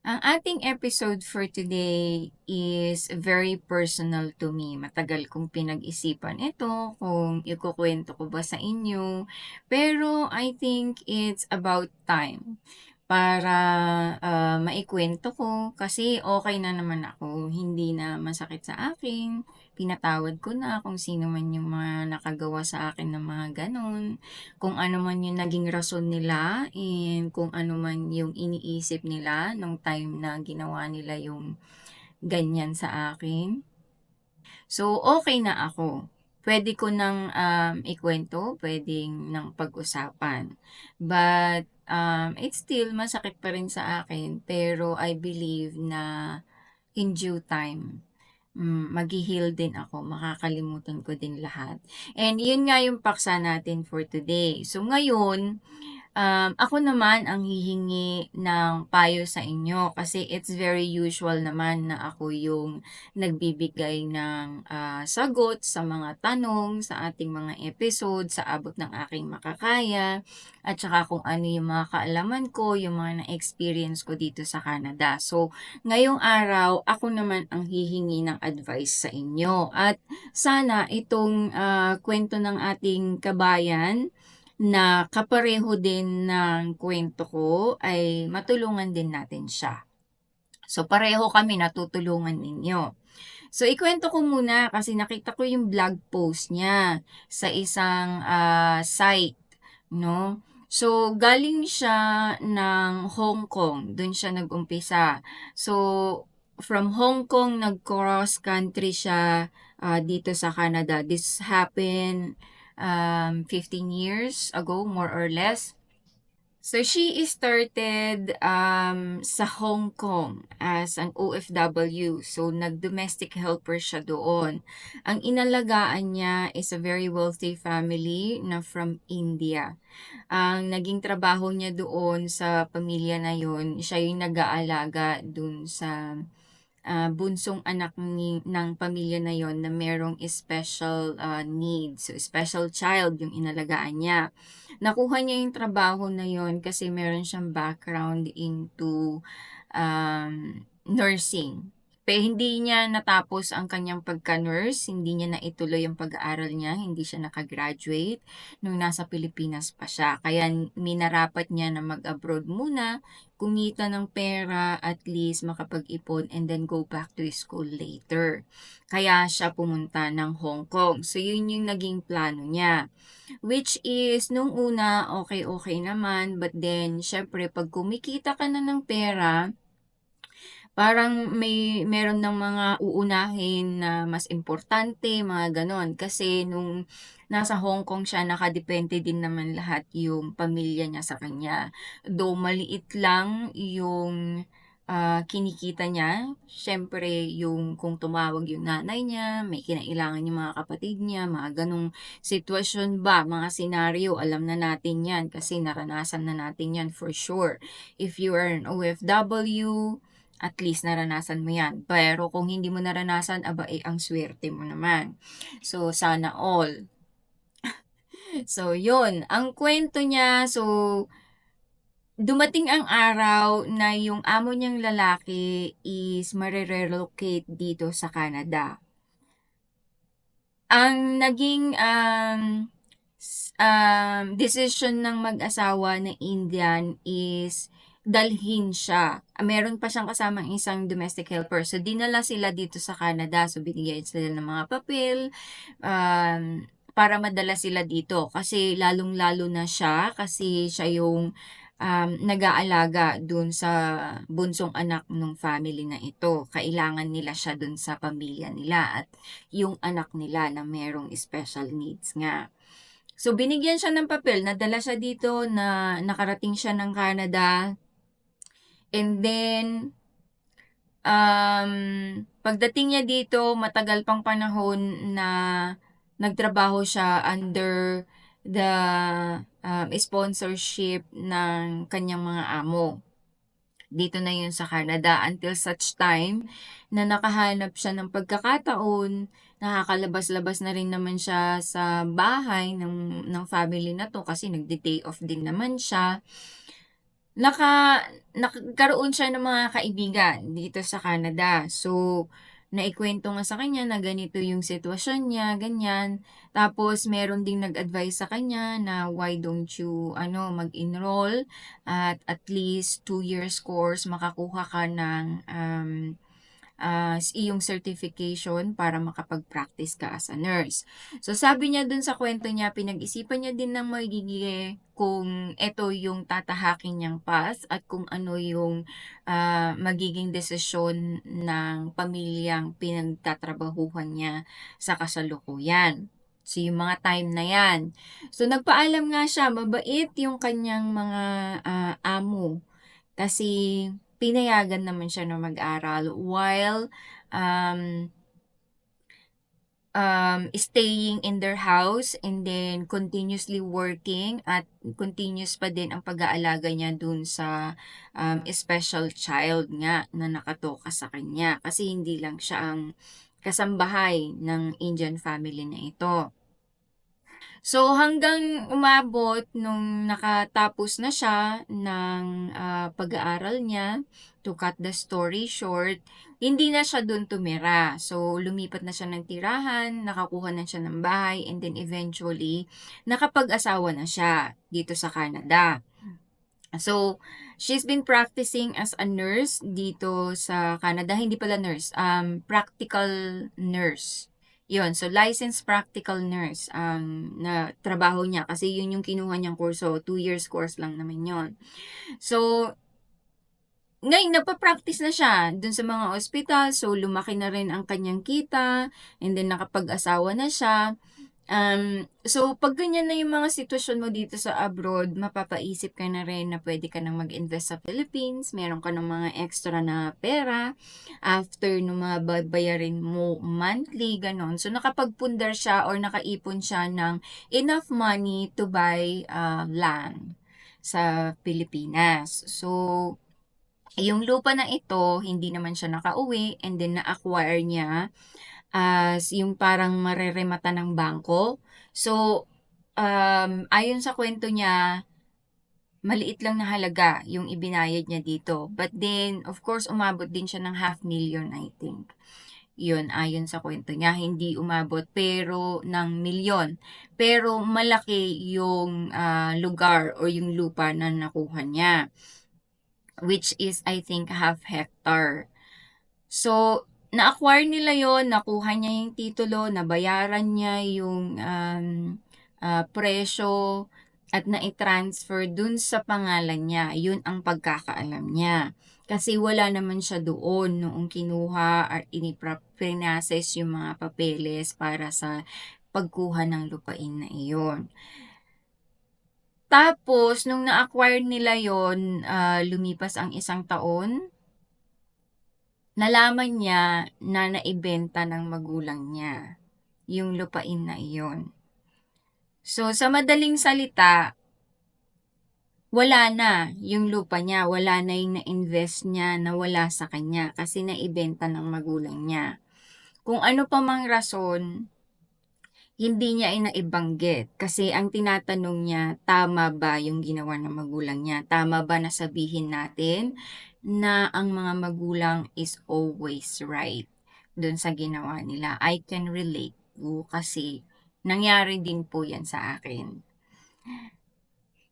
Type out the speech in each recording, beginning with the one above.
Ang ating episode for today is very personal to me. Matagal kong pinag-isipan ito kung ikukwento ko ba sa inyo. Pero I think it's about time para ah, maikwento ko kasi okay na naman ako. Hindi na masakit sa akin. Pinatawad ko na kung sino man yung mga nakagawa sa akin ng mga ganon. Kung ano man yung naging rason nila and kung ano man yung iniisip nila nung time na ginawa nila yung ganyan sa akin. So, okay na ako. Pwede ko nang um, ikwento, pwedeng nang pag-usapan. But, um, it's still masakit pa rin sa akin. Pero I believe na in due time, mm, maghi-heal din ako. Makakalimutan ko din lahat. And yun nga yung paksa natin for today. So ngayon, um, ako naman ang hihingi ng payo sa inyo kasi it's very usual naman na ako yung nagbibigay ng ah, sagot sa mga tanong sa ating mga episode sa abot ng aking makakaya at saka kung ano yung mga kaalaman ko, yung mga na-experience ko dito sa Canada. So, ngayong araw, ako naman ang hihingi ng advice sa inyo. At sana itong ah, kwento ng ating kabayan na kapareho din ng kwento ko ay matulungan din natin siya. So, pareho kami natutulungan ninyo. So, ikwento ko muna kasi nakita ko yung blog post niya sa isang ah, site, no? So, galing siya ng Hong Kong. Doon siya nag-umpisa. So, from Hong Kong, nag-cross country siya ah, dito sa Canada. This happened um, 15 years ago, more or less. So, she started um, sa Hong Kong as an OFW. So, nag-domestic helper siya doon. Ang inalagaan niya is a very wealthy family na from India. Ang naging trabaho niya doon sa pamilya na yon, siya yung nag-aalaga doon sa ah, bunsong anak ni, ng pamilya na yon na merong special ah, needs. So, special child yung inalagaan niya. Nakuha niya yung trabaho na yon kasi meron siyang background into um, nursing. Pero hindi niya natapos ang kanyang pagka-nurse, hindi niya naituloy ang pag-aaral niya, hindi siya nakagraduate nung nasa Pilipinas pa siya. Kaya minarapat niya na mag-abroad muna, kumita ng pera, at least makapag-ipon, and then go back to school later. Kaya siya pumunta ng Hong Kong. So, yun yung naging plano niya. Which is, nung una, okay-okay naman, but then, syempre, pag kumikita ka na ng pera, parang may meron ng mga uunahin na mas importante, mga ganon. Kasi nung nasa Hong Kong siya, nakadepende din naman lahat yung pamilya niya sa kanya. Though maliit lang yung ah, kinikita niya, syempre yung kung tumawag yung nanay niya, may kinailangan yung mga kapatid niya, mga ganong sitwasyon ba, mga senaryo, alam na natin yan kasi naranasan na natin yan for sure. If you are an OFW, at least naranasan mo yan. Pero kung hindi mo naranasan, aba eh, ang swerte mo naman. So, sana all. so, yun. Ang kwento niya, so, dumating ang araw na yung amo niyang lalaki is marirelocate dito sa Canada. Ang naging um, um, decision ng mag-asawa na Indian is dalhin siya. Meron pa siyang kasamang isang domestic helper. So, dinala sila dito sa Canada. So, binigyan sila ng mga papel um, para madala sila dito. Kasi lalong-lalo na siya kasi siya yung um, nag-aalaga dun sa bunsong anak ng family na ito. Kailangan nila siya dun sa pamilya nila at yung anak nila na merong special needs nga. So, binigyan siya ng papel, nadala siya dito na nakarating siya ng Canada, And then, um, pagdating niya dito, matagal pang panahon na nagtrabaho siya under the um, sponsorship ng kanyang mga amo. Dito na yun sa Canada until such time na nakahanap siya ng pagkakataon, nakakalabas-labas na rin naman siya sa bahay ng, ng family na to kasi nagde-day off din naman siya naka nagkaroon siya ng mga kaibigan dito sa Canada. So, naikwento nga sa kanya na ganito yung sitwasyon niya, ganyan. Tapos meron ding nag-advise sa kanya na why don't you ano mag-enroll at at least 2 years course makakuha ka ng um, ah, iyong certification para makapag-practice ka as a nurse. So sabi niya dun sa kwento niya, pinag-isipan niya din ng magiging kung ito yung tatahakin niyang path at kung ano yung ah, magiging desisyon ng pamilyang pinagtatrabahuhan niya sa kasalukuyan. So, yung mga time na yan. So, nagpaalam nga siya, mabait yung kanyang mga ah, amo. Kasi, pinayagan naman siya na mag-aral while um, um, staying in their house and then continuously working at continuous pa din ang pag-aalaga niya dun sa um, special child nga na nakatoka sa kanya kasi hindi lang siya ang kasambahay ng Indian family na ito. So hanggang umabot nung nakatapos na siya ng ah, pag-aaral niya, to cut the story short, hindi na siya dun tumira. So lumipat na siya ng tirahan, nakakuha na siya ng bahay, and then eventually nakapag-asawa na siya dito sa Canada. So she's been practicing as a nurse dito sa Canada, hindi pala nurse, um practical nurse. Yun, so licensed practical nurse ang na trabaho niya kasi yun yung kinuha niyang kurso, 2 years course lang naman yun. So, ngayon nagpa-practice na siya dun sa mga ospital, so lumaki na rin ang kanyang kita, and then nakapag-asawa na siya. Um, so, pag ganyan na yung mga sitwasyon mo dito sa abroad, mapapaisip ka na rin na pwede ka nang mag-invest sa Philippines, meron ka ng mga extra na pera, after nung mga babayarin mo monthly, ganon. So, nakapagpundar siya or nakaipon siya ng enough money to buy uh, land sa Pilipinas. So, yung lupa na ito, hindi naman siya nakauwi and then na-acquire niya as yung parang mareremata ng bangko. So, um, ayon sa kwento niya, maliit lang na halaga yung ibinayad niya dito. But then, of course, umabot din siya ng half million, I think. Yun, ayon sa kwento niya, hindi umabot pero ng milyon. Pero malaki yung uh, lugar or yung lupa na nakuha niya. Which is, I think, half hectare. So, na-acquire nila yon nakuha niya yung titulo, nabayaran niya yung um, uh, presyo at na-transfer dun sa pangalan niya. Yun ang pagkakaalam niya. Kasi wala naman siya doon noong kinuha at inipinases yung mga papeles para sa pagkuha ng lupain na iyon. Tapos, nung na-acquire nila yon uh, lumipas ang isang taon, nalaman niya na naibenta ng magulang niya yung lupain na iyon. So, sa madaling salita, wala na yung lupa niya, wala na yung na-invest niya na wala sa kanya kasi naibenta ng magulang niya. Kung ano pa mang rason, hindi niya inaibanggit kasi ang tinatanong niya, tama ba yung ginawa ng magulang niya? Tama ba na sabihin natin na ang mga magulang is always right dun sa ginawa nila. I can relate po kasi nangyari din po yan sa akin.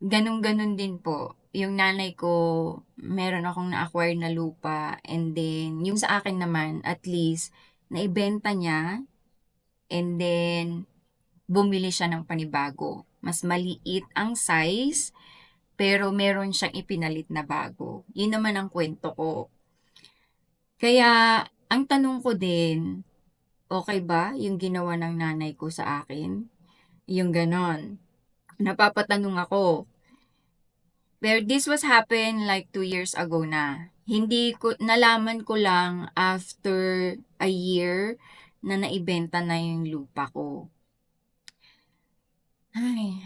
Ganun-ganun din po. Yung nanay ko, meron akong na-acquire na lupa and then yung sa akin naman, at least, naibenta niya and then bumili siya ng panibago. Mas maliit ang size pero meron siyang ipinalit na bago. Yun naman ang kwento ko. Kaya, ang tanong ko din, okay ba yung ginawa ng nanay ko sa akin? Yung ganon. Napapatanong ako. Pero this was happened like two years ago na. Hindi ko, nalaman ko lang after a year na naibenta na yung lupa ko. Ay,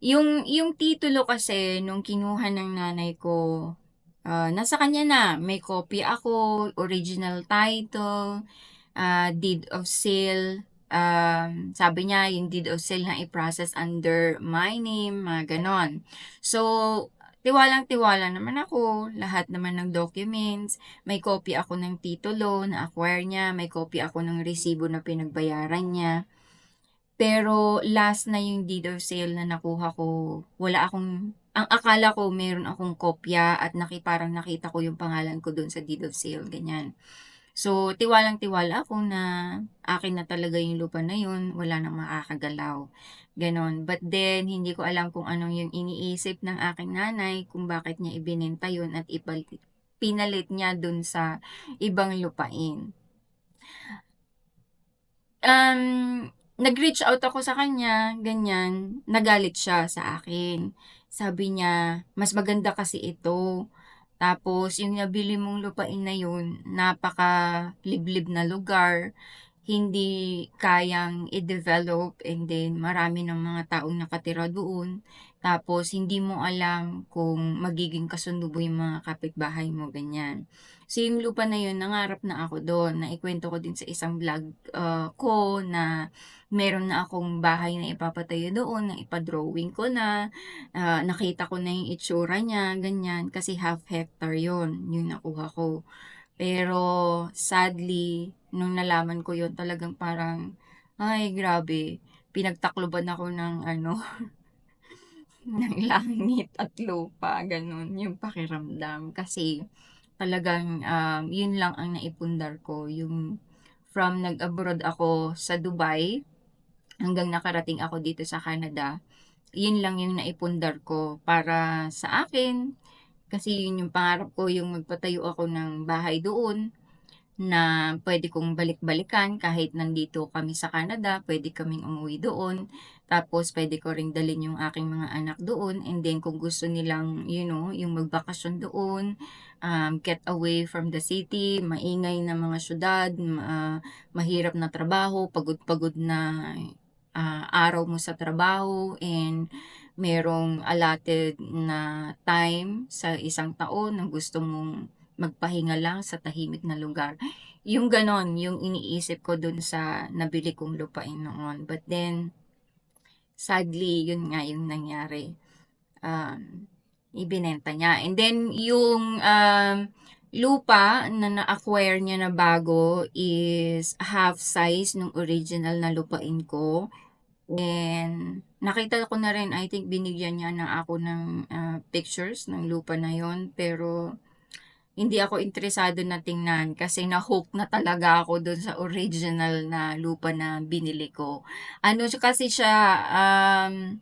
yung yung titulo kasi nung kinuha ng nanay ko, uh, nasa kanya na. May copy ako, original title, uh, deed of sale. Um, sabi niya, yung deed of sale na i-process under my name, mga ganon. So, tiwalang-tiwala naman ako, lahat naman ng documents, may copy ako ng titulo na acquire niya, may copy ako ng resibo na pinagbayaran niya. Pero last na yung deed of sale na nakuha ko, wala akong ang akala ko meron akong kopya at naki parang nakita ko yung pangalan ko dun sa deed of sale, ganyan. So, tiwalang-tiwala ako na akin na talaga yung lupa na yun, wala nang makakagalaw, gano'n. But then, hindi ko alam kung anong yung iniisip ng aking nanay kung bakit niya ibinenta yun at ipalit pinalit niya dun sa ibang lupain. Um, nag-reach out ako sa kanya, ganyan, nagalit siya sa akin. Sabi niya, mas maganda kasi ito. Tapos, yung nabili mong lupain na yun, napaka-liblib na lugar, hindi kayang i-develop and then marami ng mga taong nakatira doon. Tapos, hindi mo alam kung magiging kasundo yung mga kapitbahay mo, ganyan. So, yung lupa na yun, nangarap na ako doon. Naikwento ko din sa isang vlog uh, ko na meron na akong bahay na ipapatayo doon, na ipa-drawing ko na, uh, nakita ko na yung itsura niya, ganyan, kasi half hectare yon yung nakuha ko. Pero, sadly, nung nalaman ko yon talagang parang, ay, grabe, pinagtakloban ako ng ano, ng langit at lupa, ganun, yung pakiramdam. Kasi, talagang, um, yun lang ang naipundar ko, yung from nag-abroad ako sa Dubai, hanggang nakarating ako dito sa Canada, yun lang yung naipundar ko para sa akin. Kasi yun yung pangarap ko, yung magpatayo ako ng bahay doon na pwede kong balik-balikan kahit nandito kami sa Canada, pwede kaming umuwi doon. Tapos pwede ko ring dalhin yung aking mga anak doon and then kung gusto nilang, you know, yung magbakasyon doon, um, get away from the city, maingay na mga syudad, uh, mahirap na trabaho, pagod-pagod na uh, araw mo sa trabaho and merong allotted na time sa isang taon na gusto mong magpahinga lang sa tahimik na lugar. Yung ganon, yung iniisip ko dun sa nabili kong lupain noon. But then, sadly, yun nga yung nangyari. Um, ibinenta niya. And then, yung um, lupa na na-acquire niya na bago is half size ng original na lupain ko. And nakita ko na rin, I think binigyan niya na ako ng uh, pictures ng lupa na yon Pero hindi ako interesado na tingnan kasi na-hook na talaga ako dun sa original na lupa na binili ko. Ano kasi siya, um,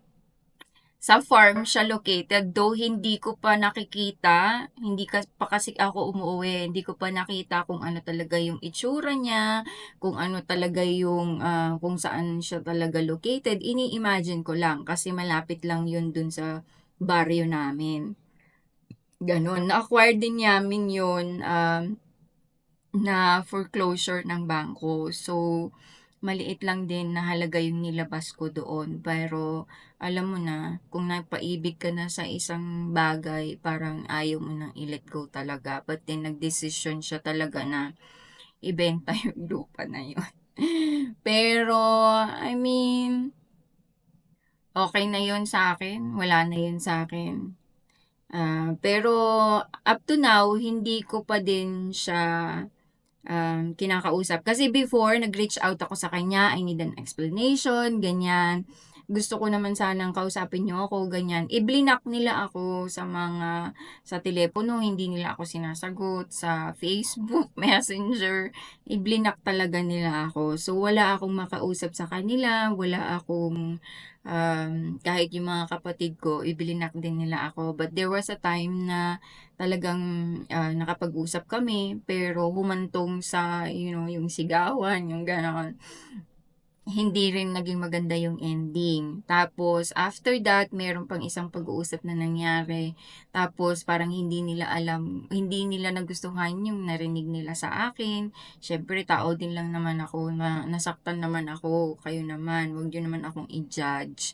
sa farm siya located, though hindi ko pa nakikita, hindi ka, pa kasi ako umuwi, hindi ko pa nakita kung ano talaga yung itsura niya, kung ano talaga yung, uh, kung saan siya talaga located. Ini-imagine ko lang kasi malapit lang yun dun sa baryo namin. Ganon. Na-acquire din namin yun um, na foreclosure ng bangko. So, maliit lang din na halaga yung nilabas ko doon. Pero, alam mo na, kung napaibig ka na sa isang bagay, parang ayaw mo nang i-let go talaga. But then, nagdesisyon siya talaga na ibenta yung lupa na yun. Pero, I mean, okay na yun sa akin. Wala na yun sa akin. Uh, pero, up to now, hindi ko pa din siya um, kinakausap. Kasi before, nag-reach out ako sa kanya, I need an explanation, ganyan. Gusto ko naman sanang kausapin niyo ako, ganyan. I-blinak nila ako sa mga, sa telepono, hindi nila ako sinasagot, sa Facebook, Messenger, i-blinak talaga nila ako. So, wala akong makausap sa kanila, wala akong, um, kahit yung mga kapatid ko, ibilinak din nila ako. But there was a time na talagang uh, nakapag-usap kami, pero humantong sa, you know, yung sigawan, yung gano'n hindi rin naging maganda yung ending. Tapos, after that, meron pang isang pag-uusap na nangyari. Tapos, parang hindi nila alam, hindi nila nagustuhan yung narinig nila sa akin. Siyempre, tao din lang naman ako, na, nasaktan naman ako, kayo naman, huwag nyo naman akong i-judge.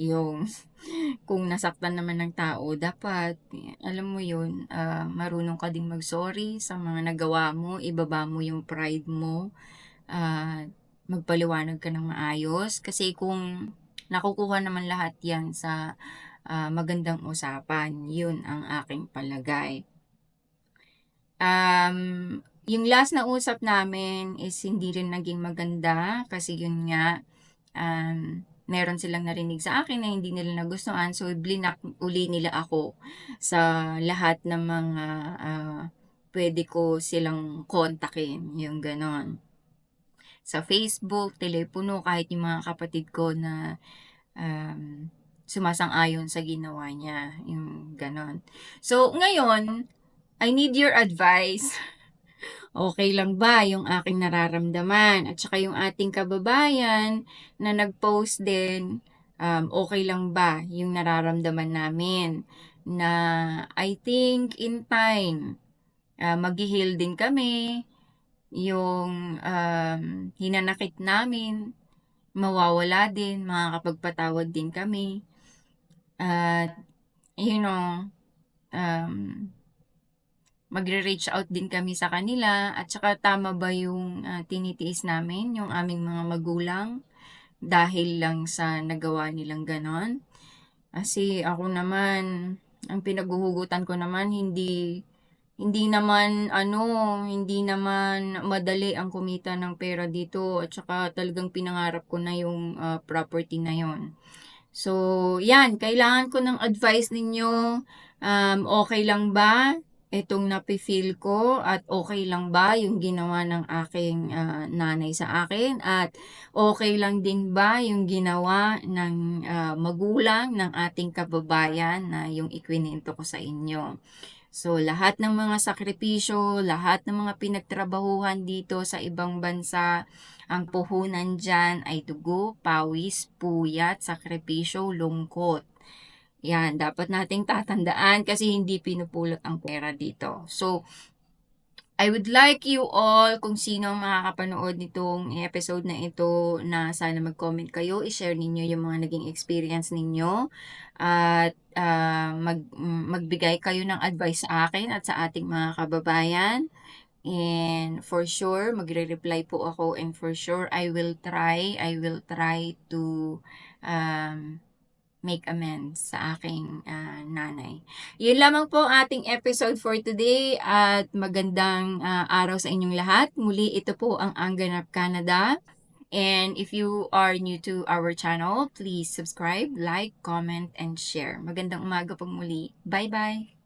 Yung, kung nasaktan naman ng tao, dapat, alam mo yun, uh, marunong ka din mag-sorry sa mga nagawa mo, ibaba mo yung pride mo, uh, magpaliwanag ka ng maayos. Kasi kung nakukuha naman lahat yan sa ah, magandang usapan. Yun ang aking palagay. Um, yung last na usap namin is hindi rin naging maganda kasi yun nga, um, meron silang narinig sa akin na hindi nila nagustuhan. So, blinak uli nila ako sa lahat ng mga ah, pwede ko silang kontakin. Yung ganon. Sa Facebook, telepono, kahit yung mga kapatid ko na um, sumasang-ayon sa ginawa niya. Yung ganon. So, ngayon, I need your advice. Okay lang ba yung aking nararamdaman? At saka yung ating kababayan na nag-post din, um, okay lang ba yung nararamdaman namin? Na I think in time, uh, mag-heal din kami. Yung um, hinanakit namin, mawawala din, makakapagpatawad din kami. At, you know, um, magre-reach out din kami sa kanila at saka tama ba yung uh, tinitiis namin, yung aming mga magulang dahil lang sa nagawa nilang ganon. Kasi ako naman, ang pinaguhugutan ko naman hindi hindi naman ano, hindi naman madali ang kumita ng pera dito at saka talagang pinangarap ko na yung uh, property na yon. So, yan, kailangan ko ng advice ninyo. Um, okay lang ba itong napi-feel ko at okay lang ba yung ginawa ng aking uh, nanay sa akin at okay lang din ba yung ginawa ng uh, magulang ng ating kababayan na yung ikwinento ko sa inyo. So, lahat ng mga sakripisyo, lahat ng mga pinagtrabahuhan dito sa ibang bansa, ang puhunan dyan ay dugo, pawis, puyat, sakripisyo, lungkot. Yan, dapat nating tatandaan kasi hindi pinupulot ang pera dito. So, I would like you all, kung sino ang makakapanood nitong episode na ito, na sana mag-comment kayo, i-share ninyo yung mga naging experience ninyo, at uh, mag, magbigay kayo ng advice sa akin at sa ating mga kababayan. And for sure, magre-reply po ako and for sure, I will try, I will try to um, make amends sa aking uh, nanay. Yun lamang po ating episode for today at magandang uh, araw sa inyong lahat. Muli ito po ang Anganap Canada. And if you are new to our channel, please subscribe, like, comment, and share. Magandang umaga po muli. Bye-bye!